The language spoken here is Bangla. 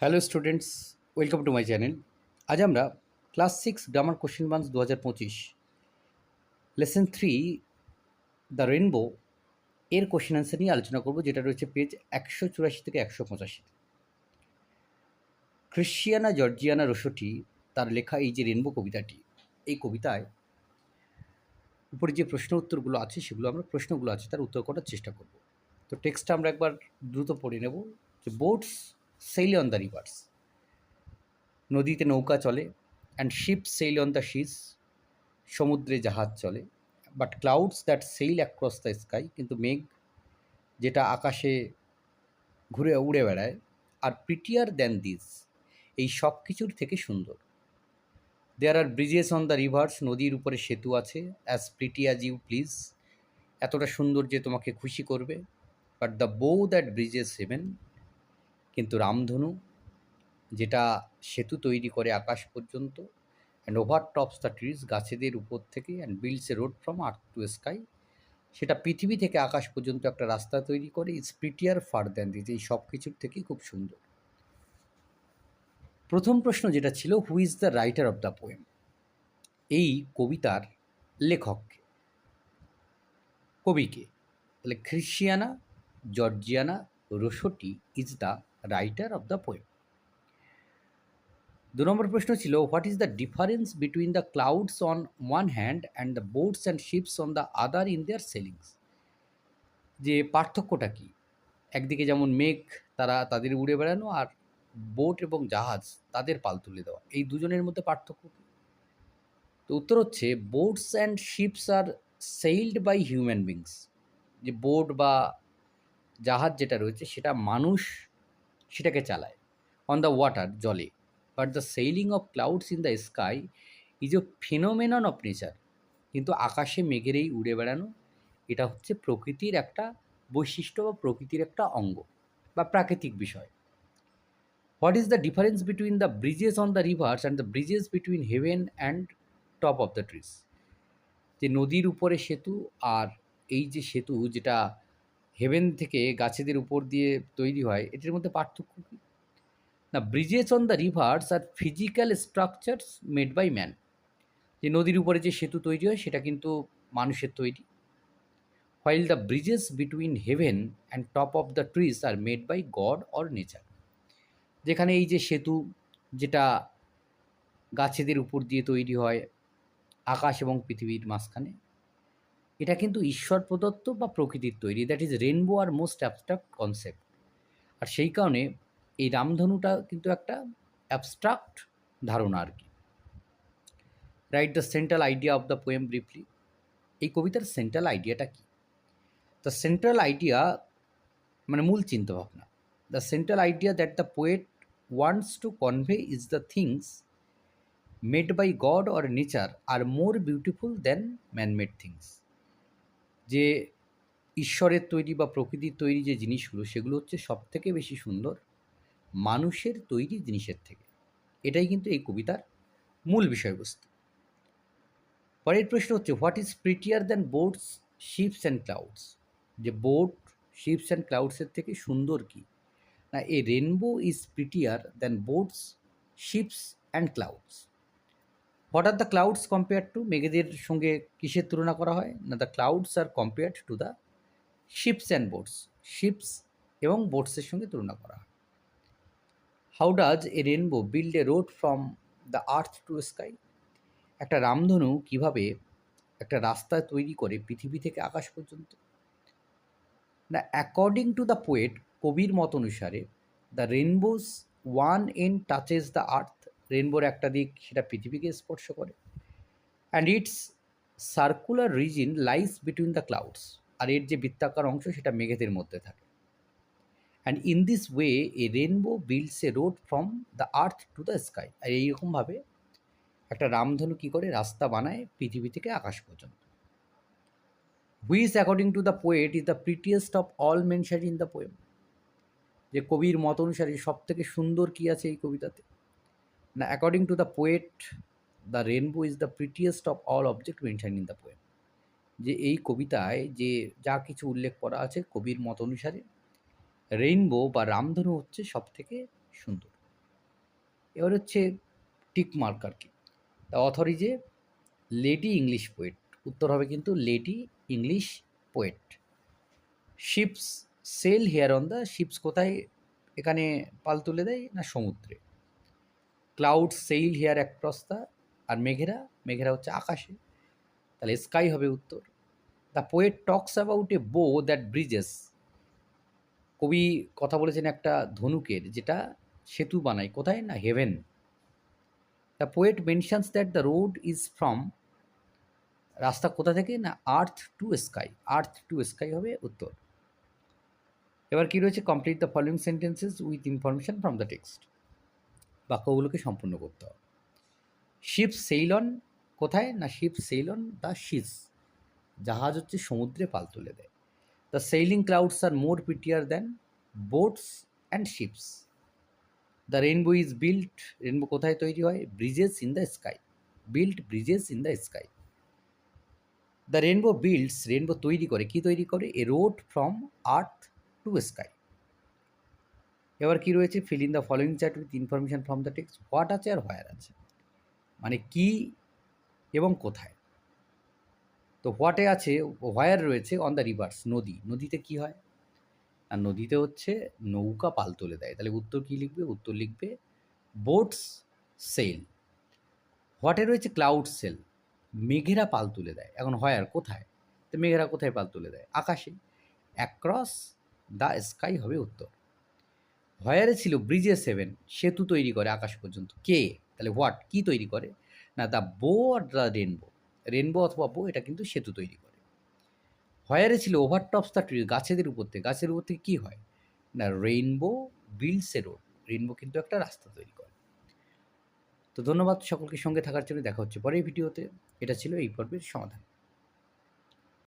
Hello students, welcome to my channel. আজ আমরা ক্লাস সিক্স গ্রামার কোশ্চেন বান্স দু হাজার পঁচিশ, লেসন থ্রি দ্য রেনবো এর কোশ্চেন অ্যান্সার নিয়ে আলোচনা করব, যেটা রয়েছে পেজ একশো চুরাশি থেকে একশো পঁচাশিতে ক্রিশ্চিয়ানা জর্জিয়ানা রসটি, তার লেখা এই যে রেনবো কবিতাটি, এই কবিতায় উপরে যে প্রশ্ন উত্তরগুলো আছে, সেগুলো আমরা, প্রশ্নগুলো আছে, তার উত্তর করার চেষ্টা করব। তো টেক্সটটা আমরা একবার দ্রুত পড়ে নেব। যে boats sail on the rivers নদীতে নৌকা চলে and ship sail on the seas সমুদ্রে জাহাজ চলে। But clouds that sail across the sky কিন্তু মেঘ যেটা আকাশে ঘুরে উড়ে বেড়ায় আর প্রিটিয়ার দ্যান দিস এই সব কিছুর থেকে সুন্দর। There are bridges on the rivers নদীর উপরে সেতু আছে। As pretty as you please এতটা সুন্দর যে তোমাকে খুশি করবে। But the bow that bridges heaven কিন্তু রামধনু, যেটা সেতু তৈরি করে আকাশ পর্যন্ত and over tops the trees গাছেদের উপর থেকে and builds a road from earth to sky সেটা পৃথিবী থেকে আকাশ পর্যন্ত একটা রাস্তা তৈরি করে it's prettier far than this এই সব কিছুর থেকেই খুব সুন্দর। প্রথম প্রশ্ন যেটা ছিল who is the writer of the poem এই কবিতার লেখককে কবিকে তাহলে Christina Georgina Rossetti is the writer of the poem দু নম্বর প্রশ্ন ছিল what is the difference between the clouds on one hand and the boats and ships on the other in their sailings যে পার্থক্যটা কী? একদিকে যেমন মেঘ, তারা তাদের উড়ে বেড়ানো আর বোট এবং জাহাজ তাদের পাল তুলে দেওয়া, এই দুজনের মধ্যে পার্থক্য কী? তো উত্তর হচ্ছে boats and ships are sailed by human beings যে বোট বা জাহাজ যেটা রয়েছে সেটা মানুষ সেটাকে চালায়। অন দ্য ওয়াটার জলে। But the sailing of clouds in the sky is a phenomenon of nature কিন্তু আকাশে মেঘের এই উড়ে বেড়ানো, এটা হচ্ছে প্রকৃতির একটা বৈশিষ্ট্য বা প্রকৃতির একটা অঙ্গ বা প্রাকৃতিক বিষয়। What is the difference between the bridges on the rivers and the bridges between heaven and top of the trees যে নদীর উপরে সেতু আর এই যে সেতু যেটা হেভেন থেকে গাছেদের উপর দিয়ে তৈরি হয়, এটির মধ্যে পার্থক্য কী? না, bridges on the rivers are physical structures made by man. যে নদীর উপরে যে সেতু তৈরি হয়, সেটা কিন্তু মানুষের তৈরি। While the bridges between heaven and top of the trees are made by God or nature. যেখানে এই যে সেতু, যেটা গাছেদের উপর দিয়ে তৈরি হয়, আকাশ এবং পৃথিবীর মাঝখানে এটা কিন্তু ঈশ্বর প্রদত্ত বা প্রকৃতির তৈরি। That is rainbow are most abstract concept আর সেই কারণে এই রামধনুটা কিন্তু একটা অ্যাবস্ট্রাক্ট ধারণা আর কি। Write the central idea of the poem briefly এই কবিতার সেন্ট্রাল আইডিয়াটা কী? দ্য সেন্ট্রাল আইডিয়া মানে মূল চিন্তাভাবনা। The central idea that the poet wants to convey is the things made by God or nature are more beautiful than manmade things যে ঈশ্বরের তৈরি বা প্রকৃতির তৈরি যে জিনিসগুলো, সেগুলো হচ্ছে সব থেকে বেশি সুন্দর মানুষের তৈরি জিনিসের থেকে। এটাই কিন্তু এই কবিতার মূল বিষয়বস্তু। পরের প্রশ্ন হচ্ছে, what is prettier than boats ships and clouds? যে বোট, শিপস অ্যান্ড ক্লাউডসের থেকে সুন্দর কি? না, a rainbow is prettier than boats, ships and clouds. What are the clouds compared to মেঘেদের সঙ্গে কিসের তুলনা করা হয়? না the clouds are compared to the ships and boats ships এবং বোটসের সঙ্গে তুলনা করা হয়। How does a rainbow build a road from the earth to sky একটা রামধনু কীভাবে একটা রাস্তা তৈরি করে পৃথিবী থেকে আকাশ পর্যন্ত? না অ্যাকর্ডিং টু দ্য পোয়েট কবির মত অনুসারে the rainbow's one end touches the earth রেনবোর একটা দিক সেটা পৃথিবীকে স্পর্শ করে। And it's circular region lies between the clouds আর এর যে বৃত্তাকার অংশ সেটা মেঘেদের মধ্যে থাকে। And in this way a rainbow builds a road from the earth to the sky আর এইরকমভাবে একটা রামধনু কী করে রাস্তা বানায় পৃথিবী থেকে আকাশ পর্যন্ত। Which according to the poet is the prettiest of all mention in the poem যে কবির মত অনুসারে সব থেকে সুন্দর কী আছে এই কবিতাতে? না according to the poet the rainbow is the prettiest of all object mention in the poem যে এই কবিতায় যে যা কিছু উল্লেখ করা আছে কবির মত অনুসারে রেইনবো বা রামধনু হচ্ছে সব থেকে সুন্দর। এবার হচ্ছে টিক মার্ক আর কি। The author is a lady English poet উত্তর হবে কিন্তু lady English poet ships sail here on the ships কোথায় এখানে পাল তুলে দেয় না সমুদ্রে? Cloud sail here across the আর মেঘেরা মেঘেরা হচ্ছে আকাশে। তাহলে স্কাই হবে উত্তর। The poet talks about a bow that bridges কবি কথা বলেছেন একটা ধনুকের, যেটা সেতু বানায়। কোথায়? না heaven the poet mentions that the road is from রাস্তা কোথা থেকে? না earth to sky earth to sky হবে উত্তর। এবার কী রয়েছে? Complete the following sentences with information from the text বাক্যগুলোকে সম্পূর্ণ করতে হবে। শিপ সেইলন কোথায়? না শিপ সেইলন দ্য শিস জাহাজ হচ্ছে সমুদ্রে পাল তুলে দেয়। The sailing clouds are more prettier than boats and ships the rainbow is built rainbow কোথায় তৈরি হয়? Bridges in the sky built bridges in the sky the rainbow builds rainbow তৈরি করে। কি তৈরি করে? A road from earth to sky এবার কি রয়েছে? Fill in the following chart with information from the text what আছে আর হোয়ার আছে? মানে কি এবং কোথায়? তো হোয়াটে আছে হোয়ার রয়েছে অন দ্য রিভার্স নদী। নদীতে কি হয়? আর নদীতে হচ্ছে নৌকা পাল তুলে দেয়। তাহলে উত্তর কী লিখবে? উত্তর লিখবে বোটস সেল হোয়াটে রয়েছে? ক্লাউড সেল মেঘেরা পাল তুলে দেয়। এখন হোয়ার কোথায়? তো মেঘেরা কোথায় পাল তুলে দেয়? আকাশে। অ্যাক্রস দ্য স্কাই হবে উত্তর। হোয়ারে ছিল ব্রিজে সেভেন। সেতু তৈরি করে আকাশ পর্যন্ত। কে? তাহলে হোয়াট কি তৈরি করে? না দ্য বো আর দ্য রেনবো রেনবো অথবা বো এটা কিন্তু সেতু তৈরি করে। হোয়ারে ছিল ওভারটপস দ্য ট্রি গাছেদের উপর থেকে। গাছের উপর থেকে কী হয়? না rainbow builds a road rainbow কিন্তু একটা রাস্তা তৈরি করে। তো ধন্যবাদ সকলকে সঙ্গে থাকার জন্য। দেখা হচ্ছে পরের ভিডিওতে। এটা ছিল এই পর্বের সমাধান।